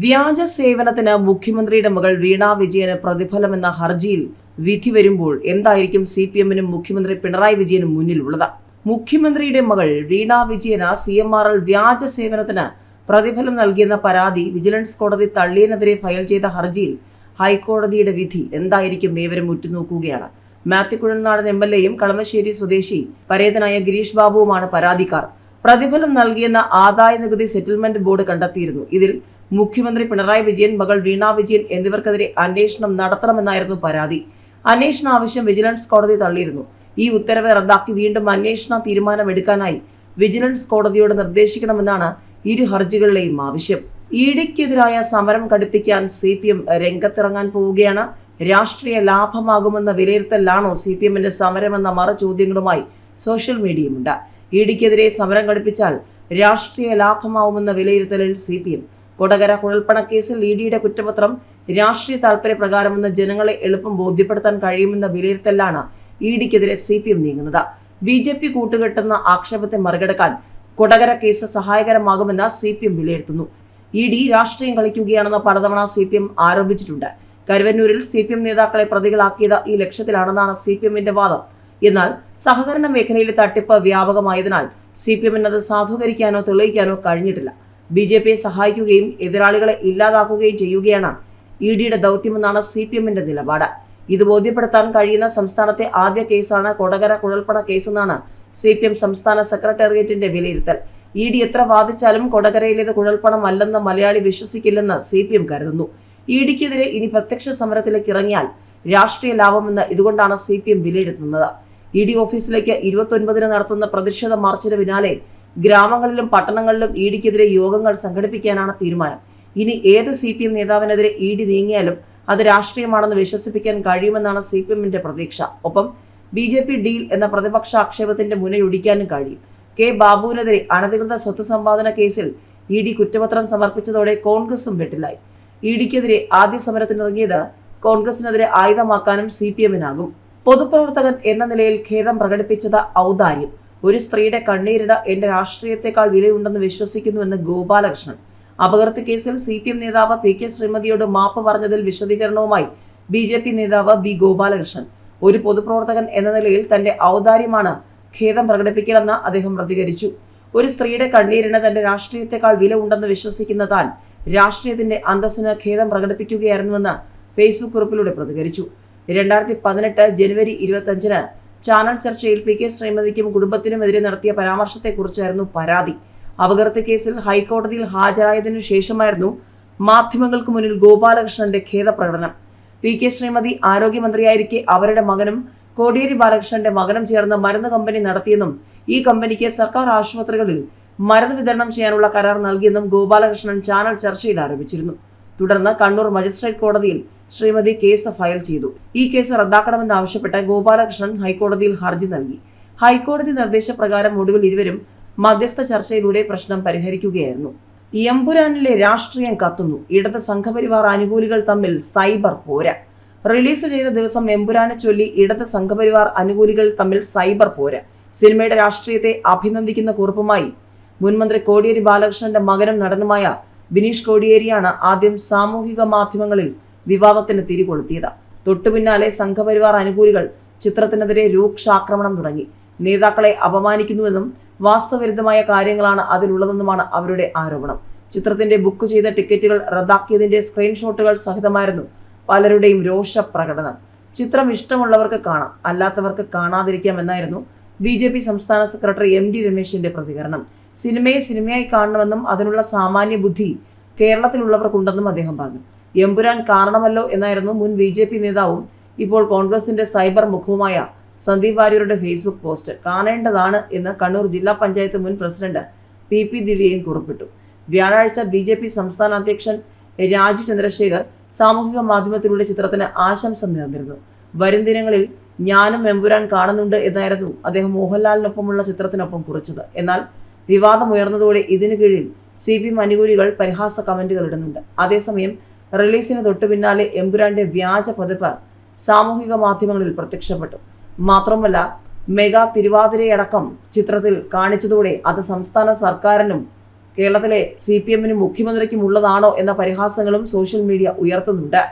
വ്യാജ സേവനത്തിന് മുഖ്യമന്ത്രിയുടെ മകൾ വീണ വിജയന് പ്രതിഫലമെന്ന ഹർജിയിൽ വിധി വരുമ്പോൾ എന്തായിരിക്കും സി പി എമ്മിനും മുഖ്യമന്ത്രി പിണറായി വിജയനും മുന്നിലുള്ളത്? മുഖ്യമന്ത്രിയുടെ മകൾ വീണ വിജയന് സി എം ആർ എൽ വ്യാജ സേവനത്തിന് പ്രതിഫലം നൽകിയെന്ന പരാതി വിജിലൻസ് കോടതി തള്ളിയതിനെതിരെ ഫയൽ ചെയ്ത ഹർജിയിൽ ഹൈക്കോടതിയുടെ വിധി എന്തായിരിക്കും ഏവരും ഉറ്റുനോക്കുകയാണ്. മാത്യു കുഴൽനാടൻ എം എൽ എയും കളമശ്ശേരി സ്വദേശി പരേതനായ ഗിരീഷ് ബാബുവുമാണ് പരാതിക്കാർ. പ്രതിഫലം നൽകിയെന്ന ആദായ നികുതി സെറ്റിൽമെന്റ് ബോർഡ് കണ്ടെത്തിയിരുന്നു. ഇതിൽ മുഖ്യമന്ത്രി പിണറായി വിജയൻ മകൾ വീണ വിജയൻ എന്നിവർക്കെതിരെ അന്വേഷണം നടത്തണമെന്നായിരുന്നു പരാതി. അന്വേഷണ ആവശ്യം വിജിലൻസ് കോടതി തള്ളിയിരുന്നു. ഈ ഉത്തരവ് റദ്ദാക്കി വീണ്ടും അന്വേഷണ തീരുമാനമെടുക്കാനായി വിജിലൻസ് കോടതിയോട് നിർദ്ദേശിക്കണമെന്നാണ് ഇരു ഹർജികളിലെയും ആവശ്യം. ഇഡിക്കെതിരായ സമരം ഘടിപ്പിക്കാൻ സി പി എം രംഗത്തിറങ്ങാൻ പോവുകയാണ്. രാഷ്ട്രീയ ലാഭമാകുമെന്ന വിലയിരുത്തലാണോ സി പി എമ്മിന്റെ സമരമെന്ന മറുചോദ്യങ്ങളുമായി സോഷ്യൽ മീഡിയയുമുണ്ട്. ഇഡിക്കെതിരെ സമരം ഘടിപ്പിച്ചാൽ രാഷ്ട്രീയ ലാഭമാവുമെന്ന വിലയിരുത്തലിൽ സി പി എം കൊടകര കുഴൽപ്പണ കേസിൽ ഇ ഡിയുടെ കുറ്റപത്രം രാഷ്ട്രീയ താൽപര്യപ്രകാരമെന്ന് ജനങ്ങളെ എളുപ്പം ബോധ്യപ്പെടുത്താൻ കഴിയുമെന്ന വിലയിരുത്തലാണ് ഇ ഡിക്കെതിരെ സി പി എം നീങ്ങുന്നത്. ബി ജെ പി കൂട്ടുകെട്ടുന്ന ആക്ഷേപത്തെ മറികടക്കാൻ കൊടകര കേസ് സഹായകരമാകുമെന്ന് സി പി എം വിലയിരുത്തുന്നു. ഇ ഡി രാഷ്ട്രീയം കളിക്കുകയാണെന്ന് പലതവണ സി പി എം ആരോപിച്ചിട്ടുണ്ട്. കരുവന്നൂരിൽ സി പി എം നേതാക്കളെ പ്രതികളാക്കിയത് ഈ ലക്ഷ്യത്തിലാണെന്നാണ് സി പി എമ്മിന്റെ വാദം. എന്നാൽ സഹകരണ മേഖലയിലെ തട്ടിപ്പ് വ്യാപകമായതിനാൽ സി പി എമ്മിന് അത് സാധൂകരിക്കാനോ തെളിയിക്കാനോ കഴിഞ്ഞിട്ടില്ല. ബി ജെ പിയെ സഹായിക്കുകയും എതിരാളികളെ ഇല്ലാതാക്കുകയും ചെയ്യുകയാണ് ഇ ഡിയുടെ ദൗത്യമെന്നാണ് സി പി എമ്മിന്റെ നിലപാട്. ഇത് ബോധ്യപ്പെടുത്താൻ കഴിയുന്ന സംസ്ഥാനത്തെ ആദ്യ കേസാണ് കൊടകര കുഴൽപ്പണ കേസെന്നാണ് സി പി എം സംസ്ഥാന സെക്രട്ടേറിയറ്റിന്റെ വിലയിരുത്തൽ. ഇ ഡി എത്ര വാദിച്ചാലും കൊടകരയിലേത് കുഴൽപ്പണം അല്ലെന്ന് മലയാളി വിശ്വസിക്കില്ലെന്ന് സി പി എം കരുതുന്നു. ഇ ഡിക്കെതിരെ ഇനി പ്രത്യക്ഷ സമരത്തിലേക്ക് ഇറങ്ങിയാൽ രാഷ്ട്രീയ ലാഭമെന്ന് ഇതുകൊണ്ടാണ് സി പി എം വിലയിരുത്തുന്നത്. ഇ ഡി ഓഫീസിലേക്ക് ഇരുപത്തൊൻപതിന് നടത്തുന്ന പ്രതിഷേധ മാർച്ചിന് പിന്നാലെ ഗ്രാമങ്ങളിലും പട്ടണങ്ങളിലും ഇ ഡിക്കെതിരെ യോഗങ്ങൾ സംഘടിപ്പിക്കാനാണ് തീരുമാനം. ഇനി ഏത് സി പി എം നേതാവിനെതിരെ ഇ ഡി നീങ്ങിയാലും അത് രാഷ്ട്രീയമാണെന്ന് വിശ്വസിപ്പിക്കാൻ കഴിയുമെന്നാണ് സി പി എമ്മിന്റെ പ്രതീക്ഷ. ഒപ്പം ബി ജെ പി ഡീൽ എന്ന പ്രതിപക്ഷ ആക്ഷേപത്തിന്റെ മുനയൊടിക്കാനും കഴിയും. കെ ബാബുവിനെതിരെ അനധികൃത സ്വത്ത് സമ്പാദന കേസിൽ ഇ ഡി കുറ്റപത്രം സമർപ്പിച്ചതോടെ കോൺഗ്രസും വെട്ടിലായി. ഇ ഡിക്കെതിരെ ആദ്യ സമരത്തിനിറങ്ങിയത് കോൺഗ്രസിനെതിരെ ആയുധമാക്കാനും സി പി എമ്മിനാകും. പൊതുപ്രവർത്തകൻ എന്ന നിലയിൽ ഖേദം പ്രകടിപ്പിച്ചത് ഔദാര്യം. ഒരു സ്ത്രീയുടെ കണ്ണീരിട എന്റെ രാഷ്ട്രീയത്തെക്കാൾ വിലയുണ്ടെന്ന് വിശ്വസിക്കുന്നുവെന്ന് ഗോപാലകൃഷ്ണൻ. അപകടത്ത് കേസിൽ സി പി എം നേതാവ് പി കെ ശ്രീമതിയോട് മാപ്പ് പറഞ്ഞതിൽ വിശദീകരണവുമായി ബി ജെ പി നേതാവ് ബി ഗോപാലകൃഷ്ണൻ. ഒരു പൊതുപ്രവർത്തകൻ എന്ന നിലയിൽ തന്റെ ഔദാര്യമാണ് ഖേദം പ്രകടിപ്പിക്കലെന്ന് അദ്ദേഹം പ്രതികരിച്ചു. ഒരു സ്ത്രീയുടെ കണ്ണീരിന് തന്റെ രാഷ്ട്രീയത്തെക്കാൾ വില ഉണ്ടെന്ന് വിശ്വസിക്കുന്ന താൻ രാഷ്ട്രീയത്തിന്റെ അന്തസ്സിന് ഖേദം പ്രകടിപ്പിക്കുകയായിരുന്നുവെന്ന് ഫേസ്ബുക്ക് കുറിപ്പിലൂടെ പ്രതികരിച്ചു. രണ്ടായിരത്തി പതിനെട്ട് ജനുവരി ഇരുപത്തഞ്ചിന് ചാനൽ ചർച്ചയിൽ പി കെ ശ്രീമതിക്കും കുടുംബത്തിനുമെതിരെ നടത്തിയ പരാമർശത്തെക്കുറിച്ചായിരുന്നു പരാതി. അപകടത്തെ കേസിൽ ഹൈക്കോടതിയിൽ ഹാജരായതിനു ശേഷമായിരുന്നു മാധ്യമങ്ങൾക്ക് മുന്നിൽ ഗോപാലകൃഷ്ണന്റെ ഖേദപ്രകടനം. പി കെ ശ്രീമതി ആരോഗ്യമന്ത്രിയായിരിക്കെ അവരുടെ മകനും കോടിയേരി ബാലകൃഷ്ണന്റെ മകനും ചേർന്ന് മരുന്ന് കമ്പനി നടത്തിയെന്നും ഈ കമ്പനിക്ക് സർക്കാർ ആശുപത്രികളിൽ മരുന്ന് വിതരണം ചെയ്യാനുള്ള കരാർ നൽകിയെന്നും ഗോപാലകൃഷ്ണൻ ചാനൽ ചർച്ചയിൽ ആരോപിച്ചിരുന്നു. തുടർന്ന് കണ്ണൂർ മജിസ്ട്രേറ്റ് കോടതിയിൽ ശ്രീമതി കേസ് ഫയൽ ചെയ്തു. ഈ കേസ് റദ്ദാക്കണമെന്നാവശ്യപ്പെട്ട് ഗോപാലകൃഷ്ണൻ ഹൈക്കോടതിയിൽ ഹർജി നൽകി. ഹൈക്കോടതി നിർദ്ദേശപ്രകാരം ഒടുവിൽ ഇരുവരും മധ്യസ്ഥ ചർച്ചയിലൂടെ പ്രശ്നം പരിഹരിക്കുകയായിരുന്നു. എമ്പുരാനിലെ രാഷ്ട്രീയം കത്തുന്നു. ഇടത് സംഘപരിവാർ അനുകൂലികൾ തമ്മിൽ സൈബർ പോര. റിലീസ് ചെയ്ത ദിവസം എമ്പുരാനെ ചൊല്ലി ഇടത് സംഘപരിവാർ അനുകൂലികൾ തമ്മിൽ സൈബർ പോര. സിനിമയുടെ രാഷ്ട്രീയത്തെ അഭിനന്ദിക്കുന്ന കുറിപ്പുമായി മുൻമന്ത്രി കോടിയേരി ബാലകൃഷ്ണന്റെ മകനും നടനുമായ ബിനീഷ് കോടിയേരിയാണ് ആദ്യം സാമൂഹിക മാധ്യമങ്ങളിൽ വിവാദത്തിന് തിരികൊളുത്തിയത്. തൊട്ടുപിന്നാലെ സംഘപരിവാർ അനുകൂലികൾ ചിത്രത്തിനെതിരെ രൂക്ഷാക്രമണം തുടങ്ങി. നേതാക്കളെ അപമാനിക്കുന്നുവെന്നും വാസ്തവവിരുദ്ധമായ കാര്യങ്ങളാണ് അതിലുള്ളതെന്നുമാണ് അവരുടെ ആരോപണം. ചിത്രത്തിന്റെ ബുക്ക് ചെയ്ത ടിക്കറ്റുകൾ റദ്ദാക്കിയതിന്റെ സ്ക്രീൻഷോട്ടുകൾ സഹിതമായിരുന്നു പലരുടെയും രോഷ പ്രകടനം ചിത്രം ഇഷ്ടമുള്ളവർക്ക് കാണാം അല്ലാത്തവർക്ക് കാണാതിരിക്കാം എന്നായിരുന്നു ബി ജെ പി സംസ്ഥാന സെക്രട്ടറി എം ഡി രമേശിന്റെ പ്രതികരണം. സിനിമയെ സിനിമയായി കാണണമെന്നും അതിനുള്ള സാമാന്യ ബുദ്ധി കേരളത്തിലുള്ളവർക്കുണ്ടെന്നും അദ്ദേഹം പറഞ്ഞു. എമ്പുരാൻ കാരണമല്ലോ എന്നായിരുന്നു മുൻ ബി ജെ പി നേതാവും ഇപ്പോൾ കോൺഗ്രസിന്റെ സൈബർ മുഖവുമായ സന്ദീപ് വാര്യരുടെ ഫേസ്ബുക്ക് പോസ്റ്റ്. കാണേണ്ടതാണ് എന്ന് കണ്ണൂർ ജില്ലാ പഞ്ചായത്ത് മുൻ പ്രസിഡന്റ് പി പി ദിവ്യയും കുറിപ്പിട്ടു. വ്യാഴാഴ്ച ബി ജെ പി സംസ്ഥാന അധ്യക്ഷൻ രാജു ചന്ദ്രശേഖർ സാമൂഹിക മാധ്യമത്തിലൂടെ ചിത്രത്തിന് ആശംസ നേർന്നിരുന്നു. വരും ദിനങ്ങളിൽ ഞാനും എമ്പുരാൻ കാണുന്നുണ്ട് എന്നായിരുന്നു അദ്ദേഹം മോഹൻലാലിനൊപ്പമുള്ള ചിത്രത്തിനൊപ്പം കുറിച്ചത്. എന്നാൽ വിവാദമുയർന്നതോടെ ഇതിനു കീഴിൽ സി പി എം അനുകൂലികൾ പരിഹാസ കമന്റുകൾ ഇടുന്നുണ്ട്. അതേസമയം റിലീസിന് തൊട്ടു പിന്നാലെ എമ്പുരാന്റെ വ്യാജ പതിപ്പ് സാമൂഹിക മാധ്യമങ്ങളിൽ പ്രത്യക്ഷപ്പെട്ടു. മാത്രമല്ല മെഗാ തിരുവാതിരയടക്കം ചിത്രത്തിൽ കാണിച്ചതോടെ അത് സംസ്ഥാന സർക്കാരിനും കേരളത്തിലെ സി പി എമ്മിനും മുഖ്യമന്ത്രിക്കും ഉള്ളതാണോ എന്ന പരിഹാസങ്ങളും സോഷ്യൽ മീഡിയ ഉയർത്തുന്നുണ്ട്.